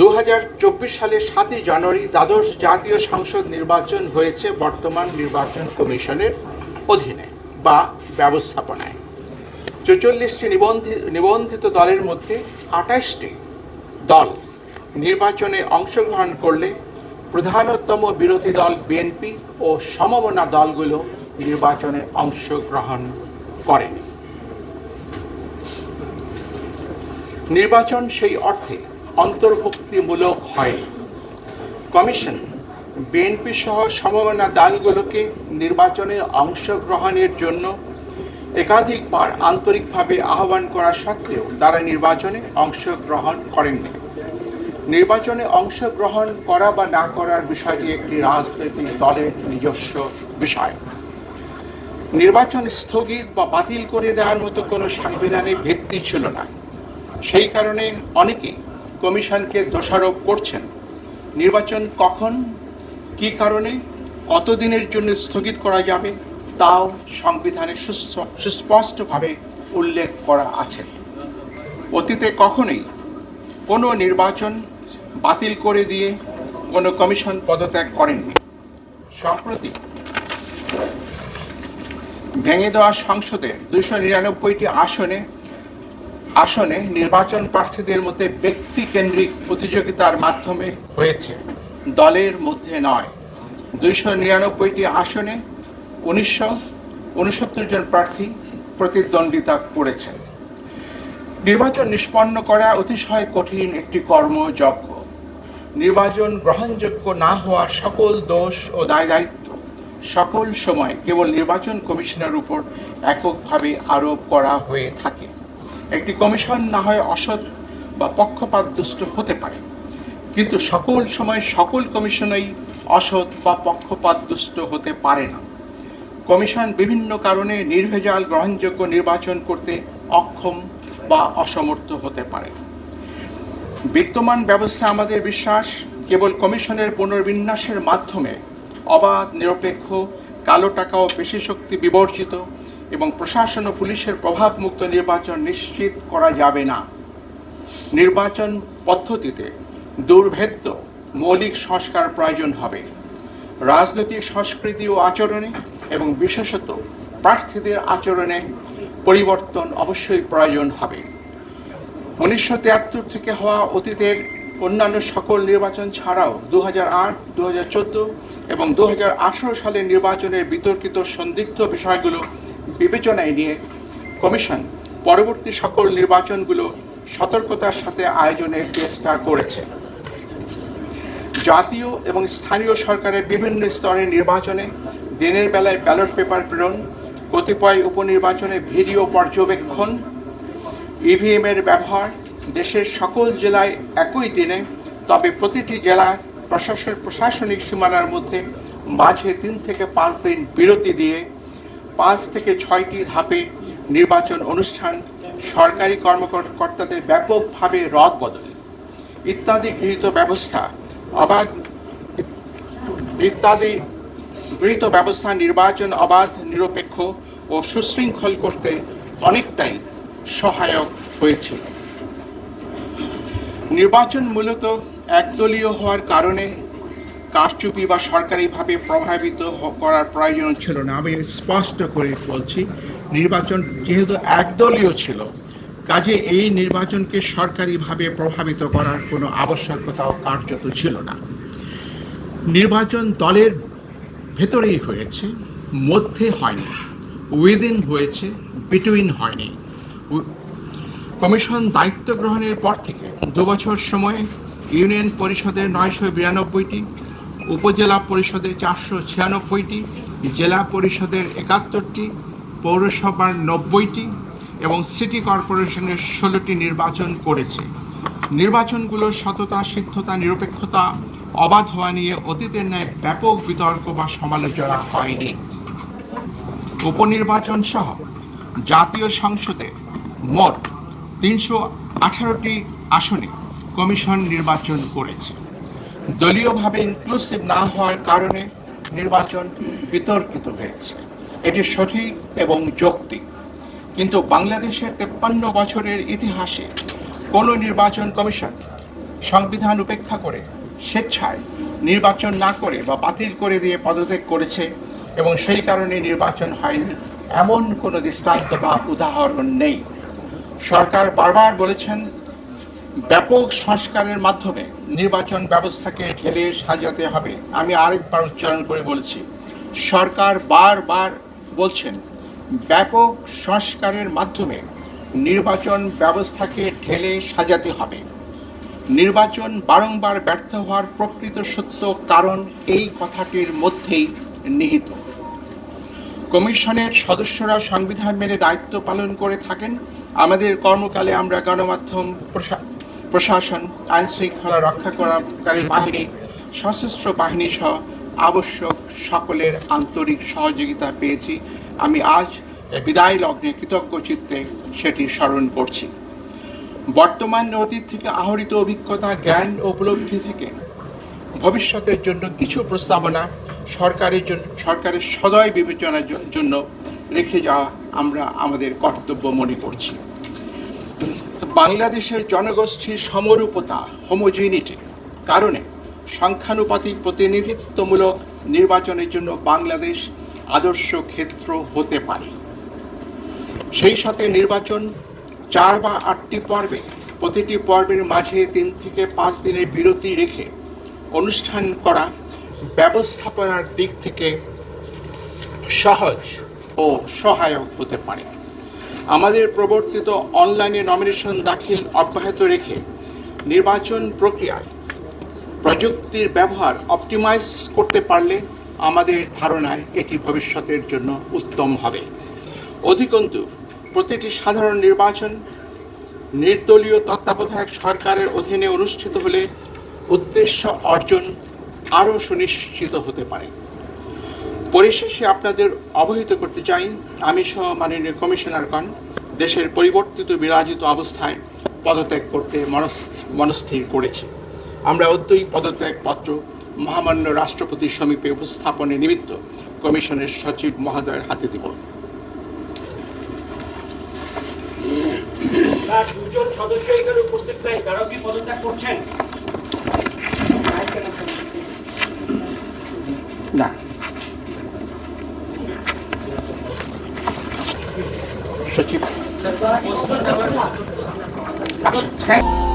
দু সালের সাতই জানুয়ারি দ্বাদশ জাতীয় সংসদ নির্বাচন হয়েছে বর্তমান নির্বাচন কমিশনের অধীনে বা ব্যবস্থাপনায়। চৌচল্লিশটি নিবন্ধিত নিবন্ধিত দলের মধ্যে আঠাশটি দল নির্বাচনে অংশগ্রহণ করলে প্রধানতম বিরোধী দল বিএনপি ও সমমনা দলগুলো নির্বাচনে অংশগ্রহণ করেনি। নির্বাচন সেই অর্থে অন্তর্ভুক্তিমূলক হয়নি। কমিশন বিএনপি সহ সমমনা দলগুলোকে নির্বাচনে অংশগ্রহণের জন্য একাধিকবার আন্তরিকভাবে আহ্বান করা সত্ত্বেও তারা নির্বাচনে অংশগ্রহণ করেননি। নির্বাচনে অংশগ্রহণ করা বা না করার বিষয়টি একটি রাজনৈতিক দলের নিজস্ব বিষয়। নির্বাচন স্থগিত বা বাতিল করে দেওয়ার মতো কোনো সাংবিধানিক ভিত্তি ছিল না। সেই কারণে অনেকেই কমিশনকে দোষারোপ করছেন। নির্বাচন কখন, কি কারণে, কতদিনের জন্য স্থগিত করা যাবে, তাও সংবিধানে সুস্প- সুস্পষ্টভাবে উল্লেখ করা আছে। অতীতে কখনোই কোনো নির্বাচন বাতিল করে দিয়ে কোনো কমিশন পদত্যাগ করেননি। সম্প্রতি ভেঙে দেওয়া সংসদে দুশো নিরানব্বইটি আসনে আসনে নির্বাচন প্রার্থীদের মধ্যে ব্যক্তি কেন্দ্রিক প্রতিযোগিতার মাধ্যমে হয়েছে। দলের মধ্যে নয়। দুইশো নিরানব্বইটি আসনে উনিশশো উনসত্তর জন প্রার্থী প্রতিদ্বন্দ্বিতা করেছেন। নির্বাচন নিষ্পন্ন করা অতিশয় কঠিন একটি কর্মযজ্ঞ। নির্বাচন গ্রহণযোগ্য না হওয়ার সকল দোষ ও দায় দায়িত্ব সকল সময় কেবল নির্বাচন কমিশনের উপর এককভাবে আরোপ করা হয়ে থাকে। একটি কমিশন না হয় অসৎ বা পক্ষপাত দুষ্ট হতে পারে। কিন্তু সকল সময় সকল কমিশনই অসৎ বা পক্ষপাত দুষ্ট হতে পারে না। কমিশন বিভিন্ন কারণে নির্ভেজাল গ্রহণযোগ্য নির্বাচন করতে অক্ষম বা অসমর্থ হতে পারে। বিদ্যমান ব্যবস্থা আমাদের বিশ্বাস, কেবল কমিশনের পুনর্বিন্যাসের মাধ্যমে অবাধ, নিরপেক্ষ, কালো টাকা ও পেশি শক্তি বিবর্জিত এবং প্রশাসন ও পুলিশের প্রভাবমুক্ত নির্বাচন নিশ্চিত করা যাবে না। নির্বাচন পদ্ধতিতে দুর্ভেদ্য মৌলিক সংস্কার প্রয়োজন হবে। রাজনৈতিক সংস্কৃতি ও আচরণে এবং বিশেষত প্রার্থীদের আচরণে পরিবর্তন অবশ্যই প্রয়োজন হবে। উনিশশো তিয়াত্তর থেকে হওয়া অতীতের অন্যান্য সকল নির্বাচন ছাড়াও দু হাজার আট দু চোদ্দ এবং দু হাজার আঠারো সালের নির্বাচনের বিতর্কিত সন্দিগ্ধ বিষয়গুলো বিবেচনায় নিয়ে কমিশন পরবর্তী সকল নির্বাচনগুলো সতর্কতার সাথে আয়োজনের চেষ্টা করেছে। জাতীয় এবং স্থানীয় সরকারের বিভিন্ন স্তরের নির্বাচনে দিনের বেলায় ব্যালট পেপার প্রেরণ, কতিপয় উপনির্বাচনে ভিডিও পর্যবেক্ষণ ইভিএম এর ব্যবহার, দেশের সকল জেলায় একই দিনে, তবে প্রতিটি জেলার প্রশাসন প্রশাসনিক সীমানার মধ্যে মাঝে তিন থেকে পাঁচ দিন বিরতি দিয়ে পাঁচ থেকে ছয়টি ধাপে নির্বাচন অনুষ্ঠান সরকারি কর্মকর্তাদের ব্যাপকভাবে রদ বদল। ইত্যাদি গৃহীত ব্যবস্থা অবাধ ইত্যাদি গৃহীত ব্যবস্থা নির্বাচন অবাধ, নিরপেক্ষ ও সুশৃঙ্খল করতে অনেকটাই সহায়ক হয়েছিল নির্বাচন মূলত একদলীয় হওয়ার কারণে কারচুপি বা সরকারিভাবে প্রভাবিত করার প্রয়োজন ছিল না। আমি স্পষ্ট করে বলছি, নির্বাচন যেহেতু একদলীয় ছিল, কাজে এই নির্বাচনকে সরকারিভাবে প্রভাবিত করার কোনো আবশ্যকতাও কার্যত ছিল না। নির্বাচন দলের ভেতরেই হয়েছে, মধ্যে হয়নি উইদিন হয়েছে বিটুইন হয়নি। কমিশন দায়িত্ব গ্রহণের পর থেকে দুবছর সময়ে ইউনিয়ন পরিষদের নয়শো বিরানব্বইটি উপজেলা পরিষদের চারশো ছিয়ানব্বইটি, জেলা পরিষদের একাত্তরটি, পৌরসভার নব্বইটি এবং সিটি কর্পোরেশনের ষোলোটি নির্বাচন করেছে। নির্বাচনগুলো সততা, সিদ্ধতা, নিরপেক্ষতা, অবাধ হওয়া নিয়ে অতীতের ন্যায় ব্যাপক বিতর্ক বা সমালোচনা হয়নি। উপনির্বাচন সহ জাতীয় সংসদে মোট তিনশো আঠারোটি আসনে কমিশন নির্বাচন করেছে। দলীয়ভাবে ইনক্লুসিভ না হওয়ার কারণে নির্বাচন বিতর্কিত হয়েছে। এটি সঠিক এবং যৌক্তিক। কিন্তু বাংলাদেশের তেপ্পান্ন বছরের ইতিহাসে কোনো নির্বাচন কমিশন সংবিধান উপেক্ষা করে স্বেচ্ছায় নির্বাচন না করে বা বাতিল করে দিয়ে পদত্যাগ করেছে এবং সেই কারণে নির্বাচন হয়নি, এমন কোনো দৃষ্টান্ত বা উদাহরণ নেই। সরকার বারবার বলেছেন ব্যাপক সংস্কারের মাধ্যমে নির্বাচন ব্যবস্থাকে ঢেলে সাজাতে হবে। আমি আরেকবার উচ্চারণ করে বলছি, সরকার বারবার বলছেন, ব্যাপক সংস্কারের মাধ্যমে নির্বাচন ব্যবস্থাকে ঢেলে সাজাতে হবে। নির্বাচন বারংবার ব্যর্থ হওয়ার প্রকৃত সত্য কারণ এই কথাটির মধ্যেই নিহিত। কমিশনের সদস্যরা সংবিধান মেনে দায়িত্ব পালন করে থাকেন। আমাদের কর্মকালে আমরা গণমাধ্যম প্রশাসন আইন শৃঙ্খলা রক্ষা করাকারী বাহিনী, সশস্ত্র বাহিনী সহ আবশ্যক সকলের আন্তরিক সহযোগিতা পেয়েছি। আমি আজ বিদায় লগ্নে কৃতজ্ঞ চিত্তে সেটি স্মরণ করছি। বর্তমান অতীত থেকে আহরিত অভিজ্ঞতা, জ্ঞান উপলব্ধি থেকে ভবিষ্যতের জন্য কিছু প্রস্তাবনা সরকারের জন্য সরকারের সদয় বিবেচনার জন্য রেখে যাওয়া আমরা আমাদের কর্তব্য মনে করছি। বাংলাদেশের জনগোষ্ঠীর সমরূপতা হোমোজিনিটি কারণে সংখ্যানুপাতিক প্রতিনিধিত্বমূলক নির্বাচনের জন্য বাংলাদেশ আদর্শ ক্ষেত্র হতে পারে। সেই সাথে নির্বাচন চার বা আটটি পর্বে, প্রতিটি পর্বের মাঝে তিন থেকে পাঁচ দিনের বিরতি রেখে অনুষ্ঠান করা ব্যবস্থাপনার দিক থেকে সহজ ও সহায়ক হতে পারে। আমাদের প্রবর্তিত অনলাইনে নমিনেশন দাখিল অব্যাহত রেখে নির্বাচন প্রক্রিয়ায় প্রযুক্তির ব্যবহার অপটিমাইজ করতে পারলে আমাদের ধারণায় এটি ভবিষ্যতের জন্য উত্তম হবে। অধিকন্তু, প্রতিটি সাধারণ নির্বাচন নির্দলীয় তত্ত্বাবধায়ক সরকারের অধীনে অনুষ্ঠিত হলে উদ্দেশ্য অর্জন আরও সুনিশ্চিত হতে পারে। পরিশেষে আপনাদের অবহিত করতে চাই আমি সহ মাননীয় কমিশনারগণ দেশের পরিবর্তিত বিরাজিত অবস্থায় পদত্যাগ করতে মনস- মনস্থির করেছি। আমরা অদ্যই পদত্যাগ পত্র মহামান্য রাষ্ট্রপতির সমীপে উপস্থাপনের নিমিত্ত কমিশনের সচিব মহোদয়ের হাতে দিব। দুজন সদস্য এখানে উপস্থিত নাই তারাও কি পদত্যাগ করছেন? না। 十几块，三十块，五十块，一百块，八十块。